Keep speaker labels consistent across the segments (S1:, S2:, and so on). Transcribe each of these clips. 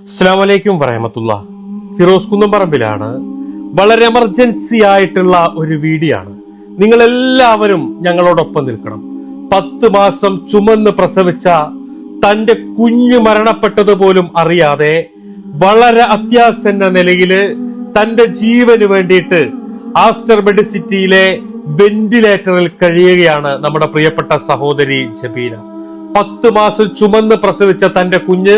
S1: അസ്സാമലൈക്കും വറഹമത്തുള്ള. ഫിറോസ് കുന്നംപറമ്പിലാണ്. വളരെ എമർജൻസി ആയിട്ടുള്ള ഒരു വീഡിയോ ആണ് നിങ്ങൾ എല്ലാവരും ഞങ്ങളോടൊപ്പം നിൽക്കണം. പത്ത് മാസം ചുമന്ന് പ്രസവിച്ച തന്റെ കുഞ്ഞു മരണപ്പെട്ടത് പോലും അറിയാതെ വളരെ അത്യാസന്ന നിലയിൽ തന്റെ ജീവന് വേണ്ടിയിട്ട് ആസ്റ്റർ മെഡിസിറ്റിയിലെ വെന്റിലേറ്ററിൽ കഴിയുകയാണ് നമ്മുടെ പ്രിയപ്പെട്ട സഹോദരി ജബീന പത്ത് മാസം ചുമന്ന് പ്രസവിച്ച തന്റെ കുഞ്ഞ്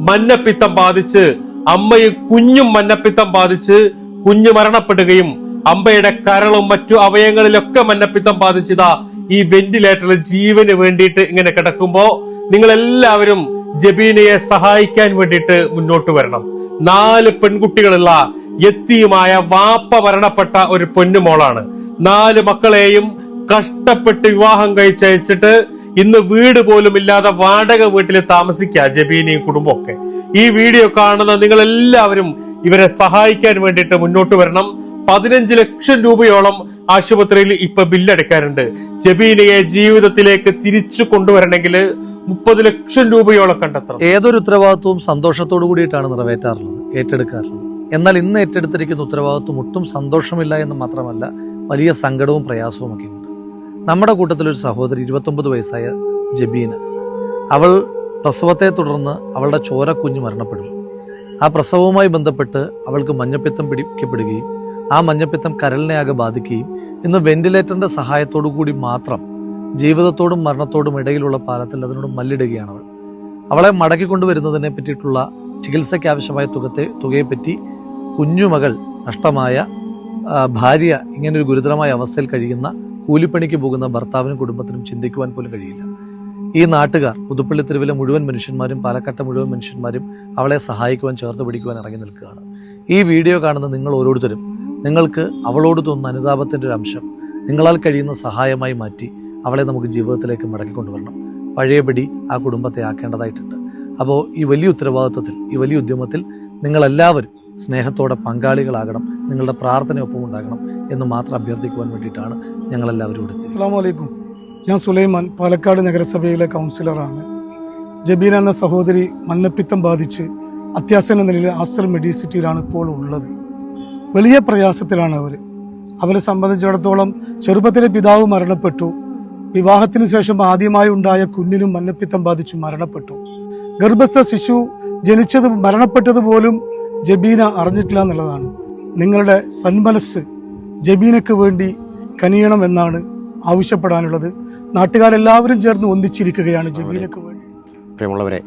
S1: മഞ്ഞപ്പിത്തം ബാധിച്ച് അമ്മയും കുഞ്ഞും മഞ്ഞപ്പിത്തം ബാധിച്ച് കുഞ്ഞ് മരണപ്പെടുകയും അമ്മയുടെ കരളും മറ്റു അവയവങ്ങളിലൊക്കെ മഞ്ഞപ്പിത്തം ബാധിച്ചതാ ഈ വെന്റിലേറ്ററിൽ ജീവന് വേണ്ടിയിട്ട് ഇങ്ങനെ കിടക്കുമ്പോ നിങ്ങൾ എല്ലാവരും ജബീനയെ സഹായിക്കാൻ വേണ്ടിയിട്ട് മുന്നോട്ട് വരണം. നാല് പെൺകുട്ടികളുള്ള എത്തിയുമായ വാപ്പ മരണപ്പെട്ട ഒരു പൊന്നുമോളാണ്. നാല് മക്കളെയും കഷ്ടപ്പെട്ട് വിവാഹം കഴിച്ചയച്ചിട്ട് ഇന്ന് വീട് പോലും ഇല്ലാതെ വാടക വീട്ടിൽ താമസിക്കുക ജബീനയും കുടുംബമൊക്കെ. ഈ വീഡിയോ കാണുന്ന നിങ്ങൾ എല്ലാവരും ഇവരെ സഹായിക്കാൻ വേണ്ടിയിട്ട് മുന്നോട്ട് വരണം. പതിനഞ്ച് ലക്ഷം രൂപയോളം ആശുപത്രിയിൽ ഇപ്പൊ ബില്ലടയ്ക്കാറുണ്ട് ജബീനയെ ജീവിതത്തിലേക്ക് തിരിച്ചു കൊണ്ടുവരണമെങ്കിൽ മുപ്പത് ലക്ഷം രൂപയോളം കണ്ടെത്തണം.
S2: ഏതൊരു ഉത്തരവാദിത്വവും സന്തോഷത്തോടു കൂടിയിട്ടാണ് നിറവേറ്റാറുള്ളത് ഏറ്റെടുക്കാറുള്ളത്. എന്നാൽ ഇന്ന് ഏറ്റെടുത്തിരിക്കുന്ന ഉത്തരവാദിത്വം ഒട്ടും സന്തോഷമില്ല എന്ന് മാത്രമല്ല വലിയ സങ്കടവും പ്രയാസവും ഒക്കെ ഉണ്ട് നമ്മുടെ കൂട്ടത്തിലൊരു സഹോദരി ഇരുപത്തൊമ്പത് വയസ്സായ ജബീന. അവൾ പ്രസവത്തെ തുടർന്ന് അവളുടെ ചോര കുഞ്ഞ് മരണപ്പെടുന്നു. ആ പ്രസവവുമായി ബന്ധപ്പെട്ട് അവൾക്ക് മഞ്ഞപ്പിത്തം പിടിക്കപ്പെടുകയും ആ മഞ്ഞപ്പിത്തം കരളിനെ ആകെ ബാധിക്കുകയും ഇന്ന് വെന്റിലേറ്ററിന്റെ സഹായത്തോടു കൂടി മാത്രം ജീവിതത്തോടും മരണത്തോടും ഇടയിലുള്ള പാലത്തിൽ അതിനോട് മല്ലിടുകയാണ് അവൾ. അവളെ മടക്കി കൊണ്ടുവരുന്നതിനെ പറ്റിയിട്ടുള്ള ചികിത്സയ്ക്ക് ആവശ്യമായ തുകത്തെ തുകയെപ്പറ്റി കുഞ്ഞുമകൾ നഷ്ടമായ ഭാര്യ ഇങ്ങനൊരു ഗുരുതരമായ അവസ്ഥയിൽ കഴിയുന്ന കൂലിപ്പണിക്ക് പോകുന്ന ഭർത്താവിനും കുടുംബത്തിനും ചിന്തിക്കുവാൻ പോലും കഴിയില്ല. ഈ നാട്ടുകാർ പുതുപ്പള്ളി തെരുവിലെ മുഴുവൻ മനുഷ്യന്മാരും പാലക്കാട്ടെ മുഴുവൻ മനുഷ്യന്മാരും അവളെ സഹായിക്കുവാൻ ചേർത്ത് പിടിക്കുവാൻ ഇറങ്ങി നിൽക്കുകയാണ്. ഈ വീഡിയോ കാണുന്ന നിങ്ങൾ ഓരോരുത്തരും നിങ്ങൾക്ക് അവളോട് തോന്നുന്ന അനുതാപത്തിന്റെ ഒരു അംശം നിങ്ങളാൽ കഴിയുന്ന സഹായമായി മാറ്റി അവളെ നമുക്ക് ജീവിതത്തിലേക്ക് മടക്കി കൊണ്ടുവരണം. പഴയപടി ആ കുടുംബത്തെ ആക്കേണ്ടതായിട്ടുണ്ട്. അപ്പോൾ ഈ വലിയ ഉത്തരവാദിത്വത്തിൽ ഈ വലിയ ഉദ്യമത്തിൽ നിങ്ങളെല്ലാവരും സ്നേഹത്തോടെ പങ്കാളികളാകണം നിങ്ങളുടെ പ്രാർത്ഥനയൊപ്പം ഉണ്ടാകണം എന്ന് മാത്രം അഭ്യർത്ഥിക്കുവാൻ വേണ്ടിയിട്ടാണ് ഞങ്ങളെല്ലാവരും ഇവിടെ.
S3: അസ്സാം വലൈക്കും ഞാൻ സുലൈമാൻ പാലക്കാട് നഗരസഭയിലെ കൗൺസിലറാണ്. ജബീന എന്ന സഹോദരി മഞ്ഞപ്പിത്തം ബാധിച്ച് അത്യാസന്ന നിലയിൽ ആസ്റ്റർ മെഡിസിറ്റിയിലാണ് ഇപ്പോൾ ഉള്ളത്. വലിയ പ്രയാസത്തിലാണ് അവർ അവരെ സംബന്ധിച്ചിടത്തോളം ചെറുപ്പത്തിലെ പിതാവ് മരണപ്പെട്ടു. വിവാഹത്തിന് ശേഷം ആദ്യമായി ഉണ്ടായ കുഞ്ഞിനും മഞ്ഞപ്പിത്തം ബാധിച്ചു മരണപ്പെട്ടു. ഗർഭസ്ഥ ശിശു ജനിച്ചത് മരണപ്പെട്ടത് പോലും ജബീന അറിഞ്ഞിട്ടില്ല എന്നുള്ളതാണ്. നിങ്ങളുടെ സന്മനസ് ജബീനക്ക് വേണ്ടി കനിയണം എന്നാണ് ആവശ്യപ്പെടാനുള്ളത്. നാട്ടുകാരെല്ലാവരും ചേർന്ന് ഒന്നിച്ചിരിക്കുകയാണ് ജബീനക്ക് വേണ്ടി.
S4: പ്രിയമുള്ളവരെ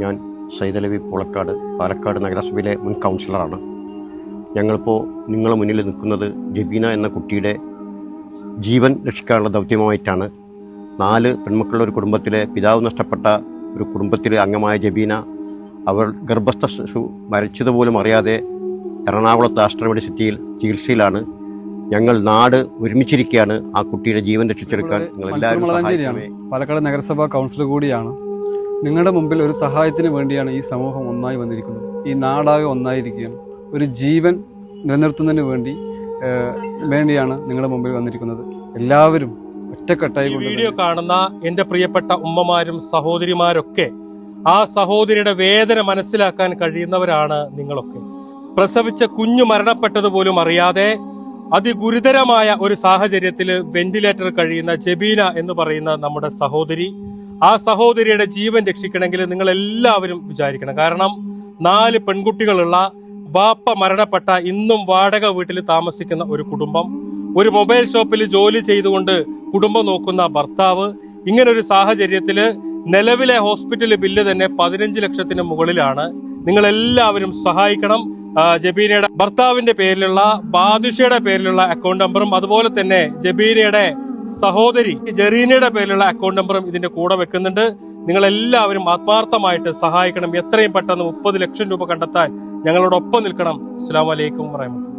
S4: ഞാൻ സൈതലവി പോളക്കാട് പാലക്കാട് നഗരസഭയിലെ മുൻ കൗൺസിലറാണ്. ഞങ്ങളിപ്പോൾ നിങ്ങളുടെ മുന്നിൽ നിൽക്കുന്നത് ജബീന എന്ന കുട്ടിയുടെ ജീവൻ രക്ഷിക്കാനുള്ള ദൗത്യമായിട്ടാണ്. നാല് പെൺമക്കളുടെ ഒരു കുടുംബത്തിലെ പിതാവ് നഷ്ടപ്പെട്ട ഒരു കുടുംബത്തിലെ അംഗമായ ജബീന അവർ ഗർഭസ്ഥ ശിശു മരിച്ചതുപോലും അറിയാതെ എറണാകുളത്ത് ആസ്ട്ര സിറ്റിയിൽ ചികിത്സയിലാണ്. ഞങ്ങൾ നാട് ഒരുമിച്ചിരിക്കുകയാണ് ആ കുട്ടിയുടെ ജീവൻ രക്ഷിച്ചെടുക്കാൻ. നിങ്ങൾ എല്ലാവരും
S5: പാലക്കാട് നഗരസഭാ കൗൺസിലർ കൂടിയാണ്. നിങ്ങളുടെ മുമ്പിൽ ഒരു സഹായത്തിന് വേണ്ടിയാണ് ഈ സമൂഹം ഒന്നായി വന്നിരിക്കുന്നത്. ഈ നാടാകെ ഒന്നായിരിക്കുകയാണ്. ഒരു ജീവൻ നിലനിർത്തുന്നതിന് വേണ്ടി വേണ്ടിയാണ് നിങ്ങളുടെ മുമ്പിൽ വന്നിരിക്കുന്നത്. എല്ലാവരും ഒറ്റക്കെട്ടായി
S1: ഈ വീഡിയോ കാണുന്ന എന്റെ പ്രിയപ്പെട്ട ഉമ്മമാരും സഹോദരിമാരൊക്കെ ആ സഹോദരിയുടെ വേദന മനസ്സിലാക്കാൻ കഴിയുന്നവരാണ് നിങ്ങളൊക്കെ. പ്രസവിച്ച കുഞ്ഞു മരണപ്പെട്ടത് പോലും അറിയാതെ അതിഗുരുതരമായ ഒരു സാഹചര്യത്തിൽ വെന്റിലേറ്റർ കഴിയുന്ന ജബീന എന്ന് പറയുന്ന നമ്മുടെ സഹോദരി ആ സഹോദരിയുടെ ജീവൻ രക്ഷിക്കണമെങ്കിൽ നിങ്ങൾ എല്ലാവരും വിചാരിക്കണം. കാരണം നാല് പെൺകുട്ടികളുള്ള വാപ്പ മരണപ്പെട്ട ഇന്നും വാടക വീട്ടിൽ താമസിക്കുന്ന ഒരു കുടുംബം ഒരു മൊബൈൽ ഷോപ്പിൽ ജോലി ചെയ്തുകൊണ്ട് കുടുംബം നോക്കുന്ന ഭർത്താവ് ഇങ്ങനൊരു ഒരു സാഹചര്യത്തിൽ നിലവിലെ ഹോസ്പിറ്റൽ ബില്ല് തന്നെ പതിനഞ്ച് ലക്ഷത്തിന് മുകളിലാണ്. നിങ്ങൾ എല്ലാവരും സഹായിക്കണം ജബീനയുടെ ഭർത്താവിന്റെ പേരിലുള്ള ബാദുഷയുടെ പേരിലുള്ള അക്കൗണ്ട് നമ്പറും അതുപോലെ തന്നെ ജബീനയുടെ സഹോദരി ജെറീനയുടെ പേരിലുള്ള അക്കൗണ്ട് നമ്പറും ഇതിന്റെ കൂടെ വെക്കുന്നുണ്ട്. നിങ്ങൾ എല്ലാവരും ആത്മാർത്ഥമായിട്ട് സഹായിക്കണം. എത്രയും പെട്ടെന്ന് മുപ്പത് ലക്ഷം രൂപ കണ്ടെത്താൻ ഞങ്ങളോടൊപ്പം നിൽക്കണം. അസ്സാം വലൈക്കും വറഹമത്തുള്ള